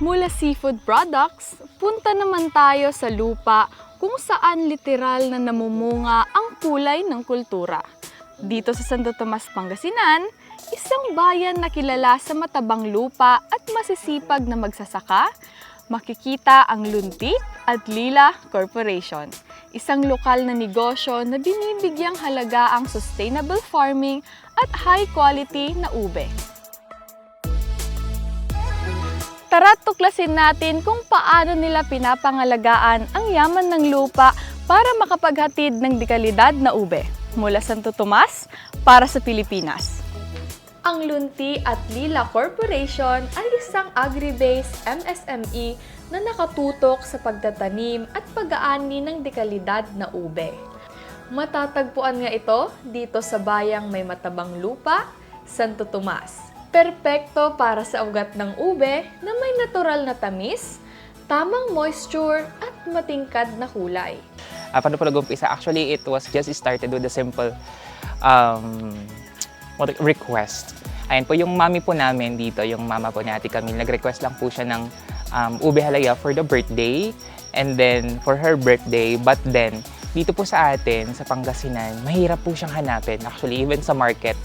Mula seafood products, punta naman tayo sa lupa kung saan literal na namumunga ang kulay ng kultura. Dito sa Santo Tomas, Pangasinan, isang bayan na kilala sa matabang lupa at masisipag na magsasaka, makikita ang Lunti at Lila Corporation. Isang lokal na negosyo na binibigyang halaga ang sustainable farming at high quality na ube. Tara tuklasin natin kung paano nila pinapangalagaan ang yaman ng lupa para makapaghatid ng dekalidad na ube. Mula Santo Tomas para sa Pilipinas. Ang Lunti at Lila Corporation ay isang agri-based MSME na nakatutok sa pagtatanim at pag-aani ng dekalidad na ube. Matatagpuan nga ito dito sa bayang may matabang lupa, Santo Tomas. Perpekto para sa ugat ng ube na may natural na tamis, tamang moisture at matingkad na kulay. Uh, paano po nag-umpisa? Actually, it was just started with a simple um, request. Ayan po, yung mami po namin dito, yung mama po ni Ate Camille, nag-request lang po siya ng um, ube halaya for the birthday and then for her birthday. But then, dito po sa atin, sa Pangasinan, mahirap po siyang hanapin. Actually, even sa market,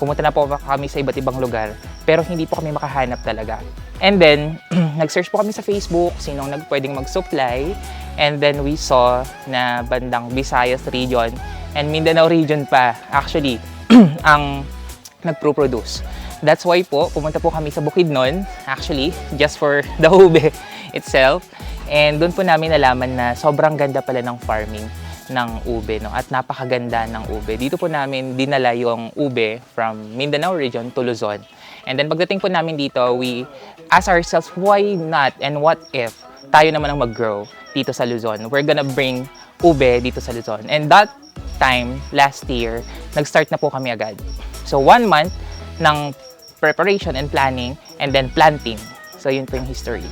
pumunta na po kami sa iba't ibang lugar, pero hindi po kami makahanap talaga. And then, nag-search po kami sa Facebook, sinong nag pwedeng mag-supply. And then we saw na bandang Visayas region and Mindanao region pa actually ang nagpro-produce. That's why po, pumunta po kami sa Bukidnon, actually, just for the ube itself. And doon po namin nalaman na sobrang ganda pala ng farming ng ube, no? at napakaganda ng ube. Dito po namin dinala yung ube from Mindanao region to Luzon. And then pagdating po namin dito, we ask ourselves, why not and what if tayo naman ang mag-grow dito sa Luzon? We're gonna bring ube dito sa Luzon. And that time, last year, nag-start na po kami agad. So one month ng preparation and planning and then planting. So yun po yung history.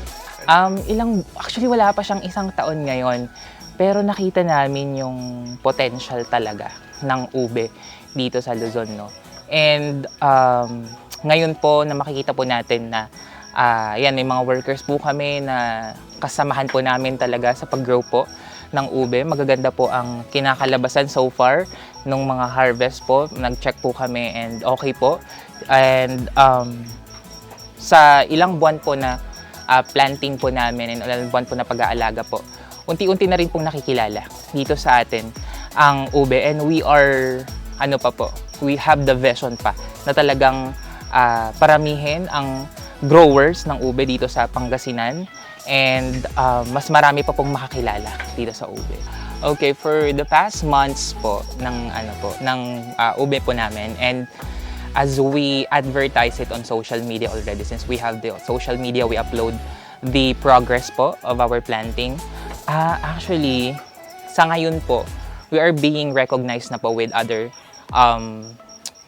Um, ilang, actually wala pa siyang isang taon ngayon. Pero nakita namin yung potential talaga ng ube dito sa Luzon, no? And um, ngayon po na makikita po natin na ah, yan, may mga workers po kami na kasamahan po namin talaga sa pag-grow po ng ube. Magaganda po ang kinakalabasan so far nung mga harvest po. Nag-check po kami and okay po. And um, sa ilang buwan po na ah, planting po namin and ilang buwan po na pag-aalaga po, unti-unti na rin pong nakikilala dito sa atin ang ube. We are ano pa po, we have the vision pa na talagang ah, paramihin ang growers ng ube dito sa Pangasinan. And ah, mas marami pa pong makakilala dito sa ube. Okay, for the past months po ng ano po ng ah, ube po namin. And as we advertise it on social media already since we have the social media we upload the progress po of our planting Ah, actually, sa ngayon po, we are being recognized na po with other um,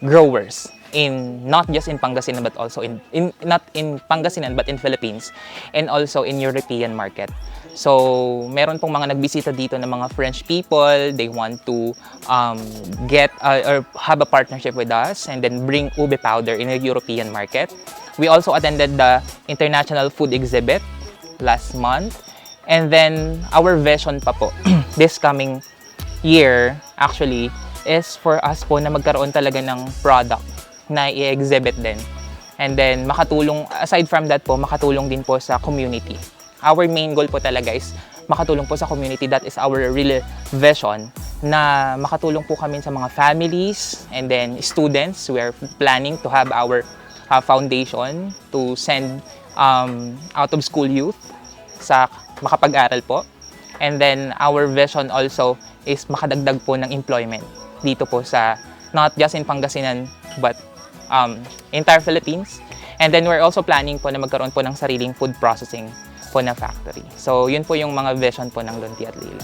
growers in not just in Pangasinan but also in, in not in Pangasinan but in Philippines and also in European market. So, meron pong mga nagbisita dito ng mga French people. They want to um, get uh, or have a partnership with us and then bring ube powder in the European market. We also attended the International Food Exhibit last month. And then, our vision pa po, this coming year, actually, is for us po na magkaroon talaga ng product na i-exhibit din. And then, makatulong, aside from that po, makatulong din po sa community. Our main goal po talaga is makatulong po sa community. That is our real vision na makatulong po kami sa mga families and then students. We are planning to have our uh, foundation to send um, out of school youth sa makapag-aral po. And then our vision also is makadagdag po ng employment dito po sa not just in Pangasinan but um, entire Philippines. And then we're also planning po na magkaroon po ng sariling food processing po na factory. So yun po yung mga vision po ng Lunti at Lila.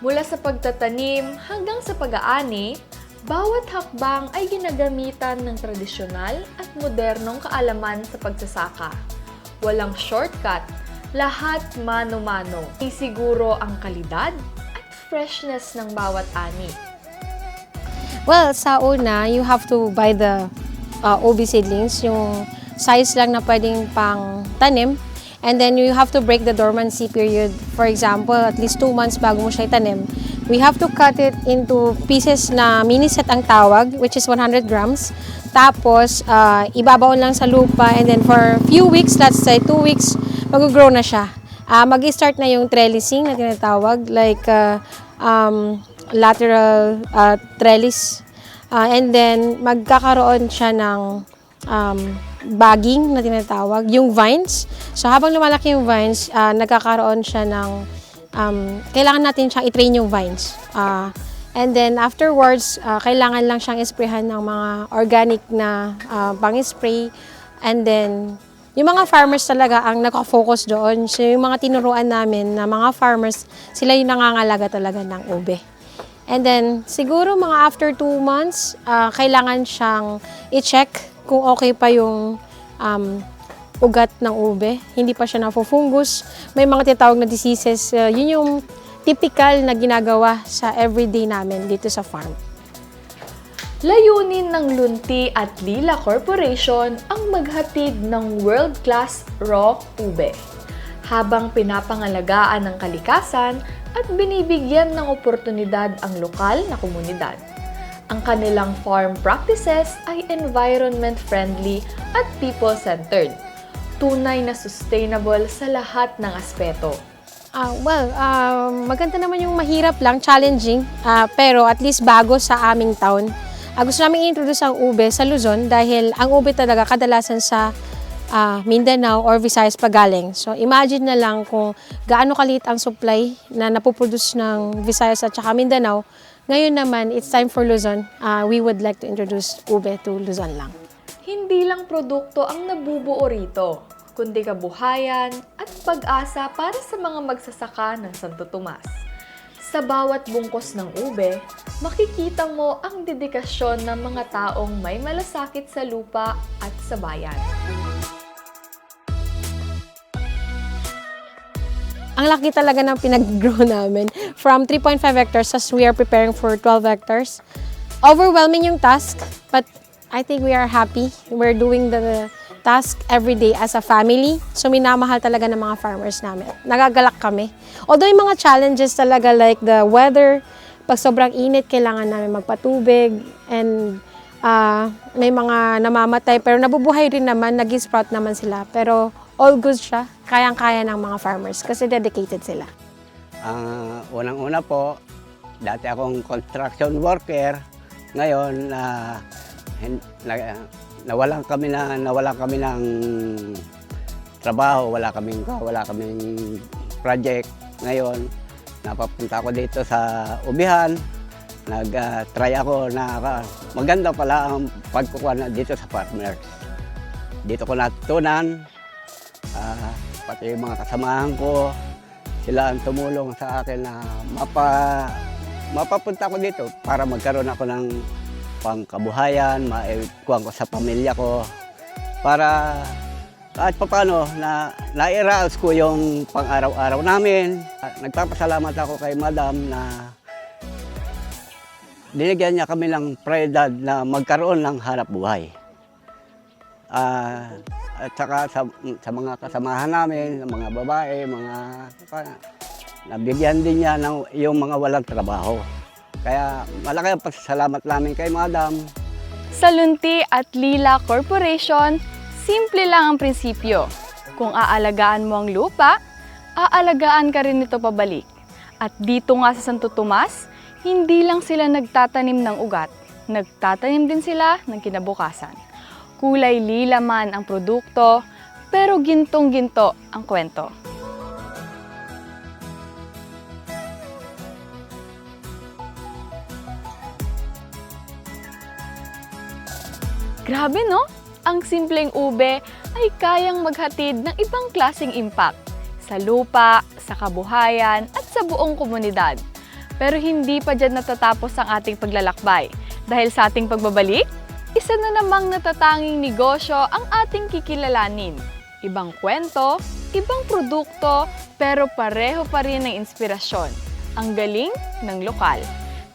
Mula sa pagtatanim hanggang sa pag-aani, bawat hakbang ay ginagamitan ng tradisyonal at modernong kaalaman sa pagsasaka. Walang shortcut, lahat mano-mano. Isiguro ang kalidad at freshness ng bawat ani. Well, sa una, you have to buy the uh, OB seedlings, yung size lang na pwedeng pang tanim. And then you have to break the dormancy period. For example, at least two months bago mo siya itanim. We have to cut it into pieces na mini set ang tawag, which is 100 grams. Tapos, ah, ibabaon lang sa lupa and then for few weeks, let's say two weeks, mag-grow na siya. Ah, mag-start na yung trellising na tinatawag, like ah, um, lateral ah, trellis. Ah, and then, magkakaroon siya ng um, bagging na tinatawag, yung vines. So, habang lumalaki yung vines, ah, nagkakaroon siya ng, um, kailangan natin siyang i-train yung vines. Ah, and then, afterwards, ah, kailangan lang siyang isprayhan ng mga organic na ah, pang-spray. And then, yung mga farmers talaga ang nakafocus doon. So, yung mga tinuruan namin na mga farmers, sila yung nangangalaga talaga ng ube. And then, siguro mga after two months, ah, kailangan siyang i-check kung okay pa yung um, ugat ng ube. Hindi pa siya nafufungus. May mga tinatawag na diseases. ah, yun yung typical na ginagawa sa everyday namin dito sa farm. Layunin ng Lunti at Lila Corporation ang maghatid ng world-class raw ube habang pinapangalagaan ng kalikasan at binibigyan ng oportunidad ang lokal na komunidad. Ang kanilang farm practices ay environment-friendly at people-centered. Tunay na sustainable sa lahat ng aspeto. Ah, well, ah, maganda naman yung mahirap lang, challenging, ah, pero at least bago sa aming town. Ah, gusto namin i-introduce ang ube sa Luzon dahil ang ube talaga kadalasan sa ah, Mindanao or Visayas pagaling. So imagine na lang kung gaano kaliit ang supply na napoproduce ng Visayas at saka Mindanao. Ngayon naman, it's time for Luzon. Ah, we would like to introduce ube to Luzon lang. Hindi lang produkto ang nabubuo rito, kundi kabuhayan at pag-asa para sa mga magsasaka ng Santo Tomas. Sa bawat bungkos ng ube, makikita mo ang dedikasyon ng mga taong may malasakit sa lupa at sa bayan. Ang laki talaga ng pinag-grow namin. From 3.5 hectares, as we are preparing for 12 hectares. Overwhelming yung task, but I think we are happy. We're doing the task every day as a family. So, minamahal talaga ng mga farmers namin. Nagagalak kami. Although yung mga challenges talaga like the weather, pag sobrang init, kailangan namin magpatubig and ah, may mga namamatay. Pero nabubuhay rin naman, nag-sprout naman sila. Pero all good siya. Kayang-kaya ng mga farmers kasi dedicated sila. Ang unang-una po, dati akong construction worker. Ngayon, na na, nawalan kami na nawalan kami ng trabaho, wala kaming wala kaming project. Ngayon, napapunta ako dito sa Ubihan. Nag-try ako na ka- maganda pala ang pagkukuha dito sa farmers. Dito ko natutunan, ah, pati yung mga kasamahan ko, sila ang tumulong sa akin na mapa, mapapunta ko dito para magkaroon ako ng pangkabuhayan, maikuha ko sa pamilya ko para kahit papano na nairaos ko yung pang-araw-araw namin. At Nagpapasalamat ako kay Madam na dinigyan niya kami ng prioridad na magkaroon ng hanap buhay. Ah, at saka sa, sa mga kasamahan namin, mga babae, mga nabigyan din niya ng yung mga walang trabaho. Kaya malaki ang pasasalamat namin kay Madam. Sa Lunti at Lila Corporation, simple lang ang prinsipyo. Kung aalagaan mo ang lupa, aalagaan ka rin ito pabalik. At dito nga sa Santo Tomas, hindi lang sila nagtatanim ng ugat, nagtatanim din sila ng kinabukasan. Kulay lila man ang produkto, pero gintong-ginto ang kwento. Grabe no? Ang simpleng ube ay kayang maghatid ng ibang klaseng impact sa lupa, sa kabuhayan at sa buong komunidad. Pero hindi pa dyan natatapos ang ating paglalakbay. Dahil sa ating pagbabalik, isa na namang natatanging negosyo ang ating kikilalanin. Ibang kwento, ibang produkto, pero pareho pa rin ng inspirasyon. Ang galing ng lokal.